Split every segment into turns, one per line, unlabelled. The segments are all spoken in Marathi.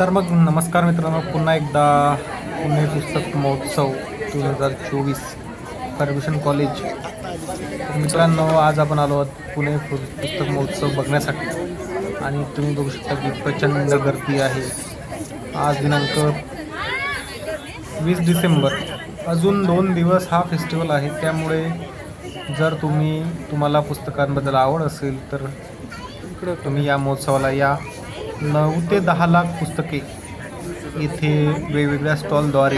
तर मग नमस्कार मित्रांनो पुन्हा एकदा पुणे पुस्तक महोत्सव दोन हजार चोवीस फर्ग्युशन कॉलेज. मित्रांनो आज आपण आलो आहोत पुणे पुस्तक महोत्सव बघण्यासाठी. आणि तुम्ही बघू शकता की प्रचंड गर्दी आहे. आज दिनांक वीस डिसेंबर. अजून दोन दिवस हा फेस्टिवल आहे. त्यामुळे जर तुम्ही तुम्हाला पुस्तकांबद्दल आवड असेल तर तुम्ही या महोत्सवाला या. नऊ ते दहा लाख पुस्तके इथे वेगवेगळ्या स्टॉलद्वारे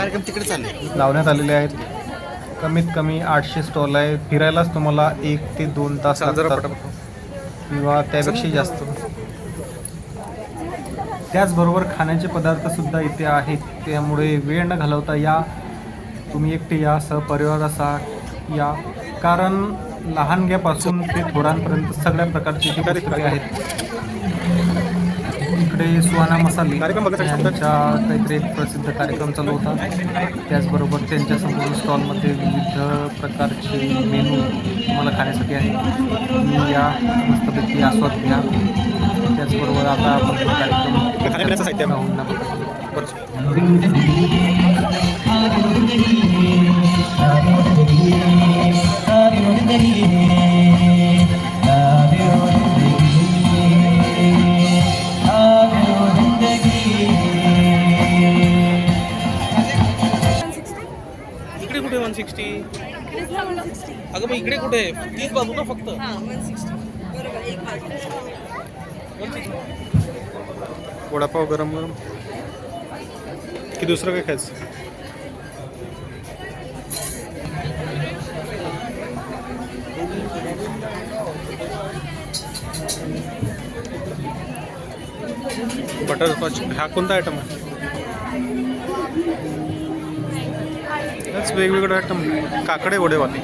लावण्यात आलेले आहेत. कमीत कमी आठशे स्टॉल आहे फिरायलाच तुम्हाला एक ते दोन तास लागतात. किंवा त्यापेक्षा जास्त. त्याचबरोबर खाण्याचे पदार्थ सुद्धा इथे आहेत. त्यामुळे वेळ न घालवता या. तुम्ही एकटे या सहपरिवार असा या. कारण लहानग्यापासून ते थोरांपर्यंत सगळ्या प्रकारचे आहेत इकडे सुहाना मसाले यांच्या काहीतरी एक प्रसिद्ध कार्यक्रम चालू होता. त्याचबरोबर त्यांच्या संपूर्ण स्टॉलमध्ये विविध प्रकारचे मेनू तुम्हाला खाण्यासाठी आहे. तुम्ही या मस्तपैकी आस्वाद घ्या. त्याचबरोबर आता आपण कार्यक्रम
अगं मग इकडे कुठे? तीच बाजू ना फक्त?
वडापाव गरम गरम. की दुसरं काय खायचं? बटर स्कॉच हा कोणता आयटम आहे? हेच वेगवेगळे आयटम काकडे वडेवाले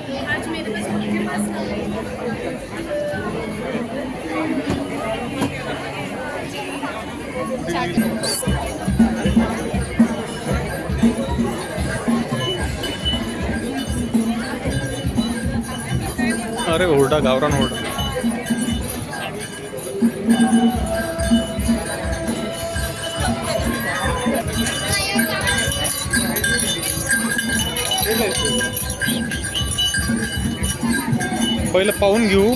अरे ओरडा गावरान ओरडा. पहिलं पाहून घेऊ.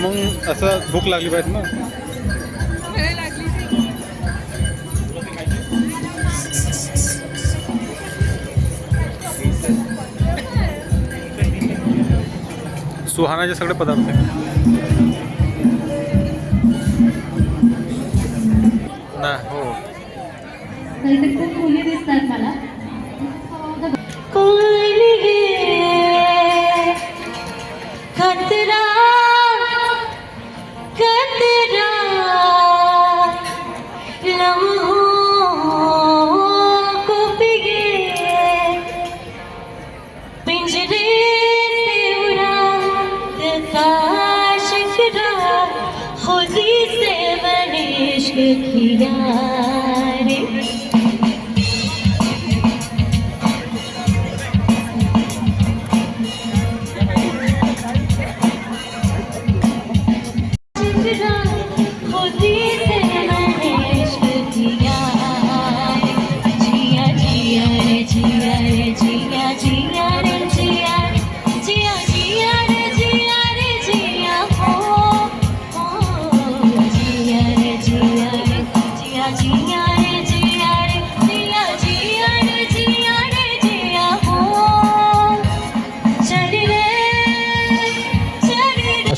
मग असं भूक लागली पाहिजे ना. सुहानाचे सगळे पदार्थ आहेत ना हो.
खूप मुली दिसतात मला.
一点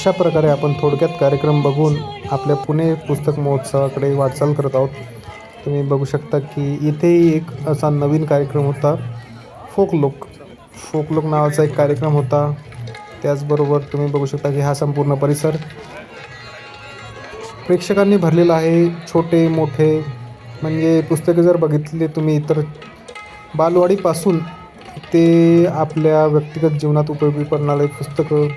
अशा प्रकारे आपण थोडक्यात कार्यक्रम बघून आपल्या पुणे पुस्तक महोत्सवाकडे वाटचाल करत आहोत. तुम्ही बघू शकता की इथेही एक असा नवीन कार्यक्रम होता. फोकलोक. फोकलोक नावाचा एक कार्यक्रम होता. त्याचबरोबर तुम्ही बघू शकता की हा संपूर्ण परिसर प्रेक्षकांनी भरलेला आहे. छोटे मोठे म्हणजे पुस्तके जर बघितले तुम्ही तर बालवाडीपासून ते आपल्या व्यक्तिगत जीवनात उपयोगी पडणारे पुस्तकं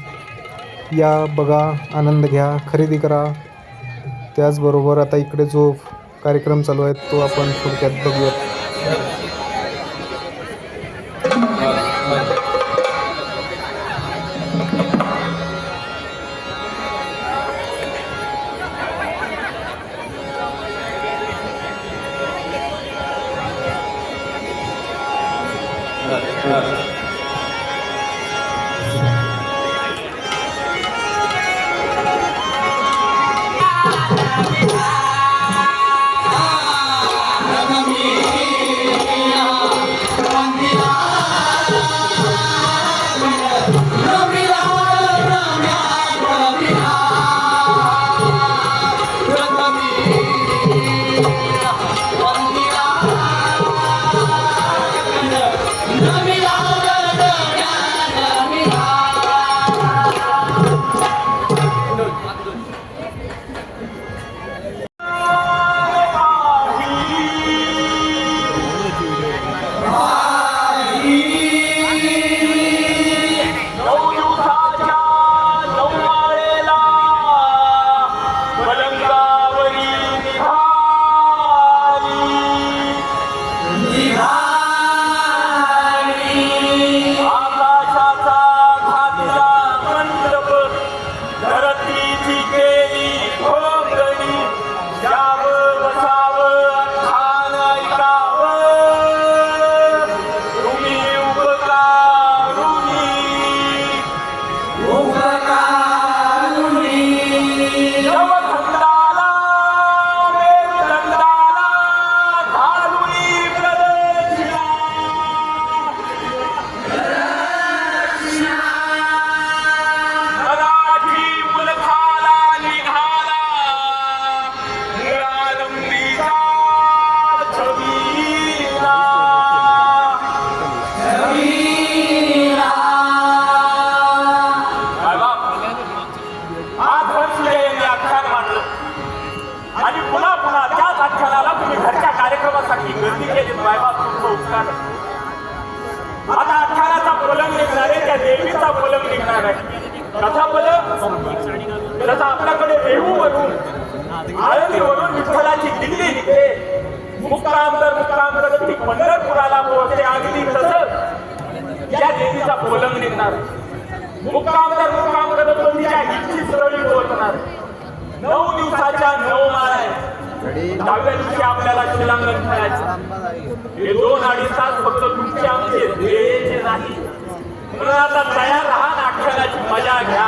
या बघा आनंद घ्या खरेदी करा त्याचबरोबर आता इकडे जो कार्यक्रम चालू आहे तो आपण थोडक्यात बघूयात
Gracias. देऊवरून रेहूवरून आळंदीवरून विठ्ठलाची दिल्ली निघते मुक्काम तर मुक्काम करत ती पंढरपुराला पोहोचते अगदी तसं या देवीचा पोलंग निघणार. मुक्काम तर मुक्काम करत तो तिच्या इच्छी सरळी पोहोचणार. नऊ दिवसाच्या नऊ माळ आहे दहाव्या दिवशी आपल्याला शिलांगण करायचं हे दोन अडीच तास फक्त तुमचे आमचे ध्येयचे नाही. म्हणून आता तयार राहा नाटकाची मजा घ्या.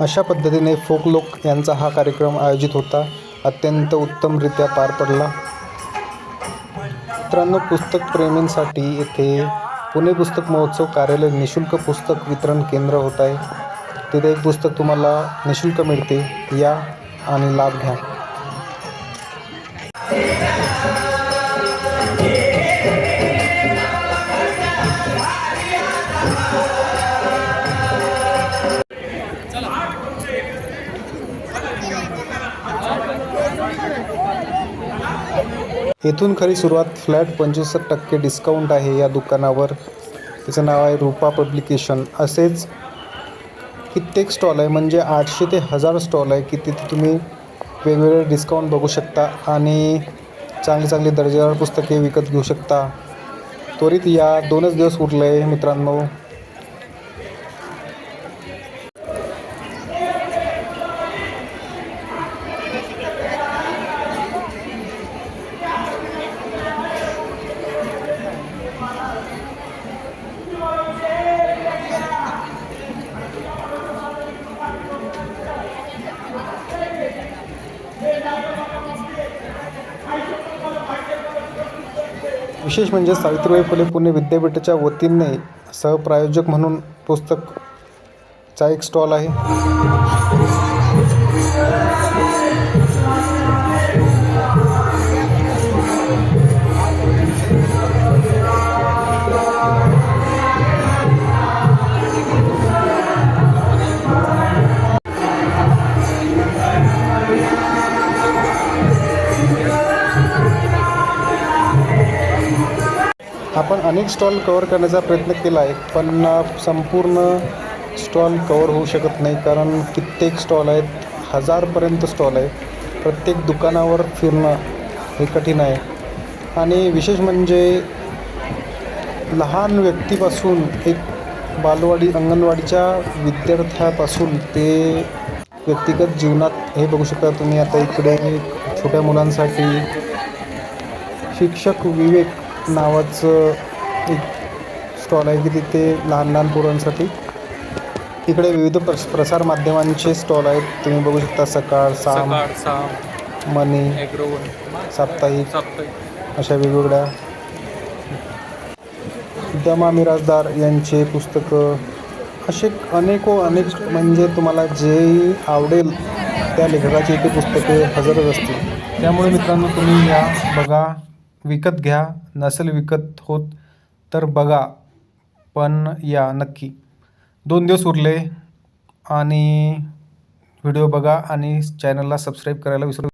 अशा पद्धतीने फोकलोक यांचा हा कार्यक्रम आयोजित होता. अत्यंत उत्तमरित्या पार पडला. मित्रांनो पुस्तक प्रेमींसाठी येथे पुणे पुस्तक महोत्सव कार्यालय निशुल्क पुस्तक वितरण केंद्र होत आहे. तिथे एक पुस्तक तुम्हाला निशुल्क मिळते. या आणि लाभ घ्या. येथून खरी सुरुवात फ्लॅट पंचवीस टक्के डिस्काउंट आहे या दुकानावर. त्याचं नाव आहे रूपा पब्लिकेशन. असेच कित्येक स्टॉल आहे म्हणजे आठशे ते हजार स्टॉल आहे की तिथे तुम्ही वेगवेगळे डिस्काउंट बघू शकता आणि चांगली चांगली दर्जेदार पुस्तके विकत घेऊ शकता. त्वरित या दोनच दिवस उरले मित्रांनो. विशेष म्हणजे सावित्रीबाई फुले पुणे विद्यापीठाच्या वतीने सहप्रायोजक म्हणून पुस्तक चा एक स्टॉल आहे. अनेक स्टॉल कवर करण्याचा प्रयत्न केला आहे पण संपूर्ण स्टॉल कवर होऊ शकत नाही कारण कित्येक स्टॉल आहेत हजारपर्यंत स्टॉल आहे प्रत्येक दुकानावर फिरणं हे कठीण आहे. आणि विशेष म्हणजे लहान व्यक्तीपासून एक बालवाडी अंगणवाडीच्या विद्यार्थ्यापासून ते व्यक्तिगत जीवनात हे बघू शकता तुम्ही. आता इकडे छोट्या मुलांसाठी शिक्षक विवेक नावाचं एक स्टॉल आहे की तिथे लहान लहान पोरांसाठी. इकडे विविध प्रस प्रसार माध्यमांचे स्टॉल आहेत. तुम्ही बघू शकता सकाळ साम
सकाळ
मनी
साप्ताहिक
अशा वेगवेगळ्या. दमा मिराजदार यांचे पुस्तकं. असे अनेको अनेक म्हणजे तुम्हाला जे आवडेल त्या लेखकाची इथे पुस्तके हजरच असतील. त्यामुळे मित्रांनो तुम्ही या बघा विकत घ्या. नसेल विकत होत तर बघा पण या नक्की. दोन दिवस उरले आणि व्हिडिओ बघा आणि चॅनलला सबस्क्राईब करायला विसरू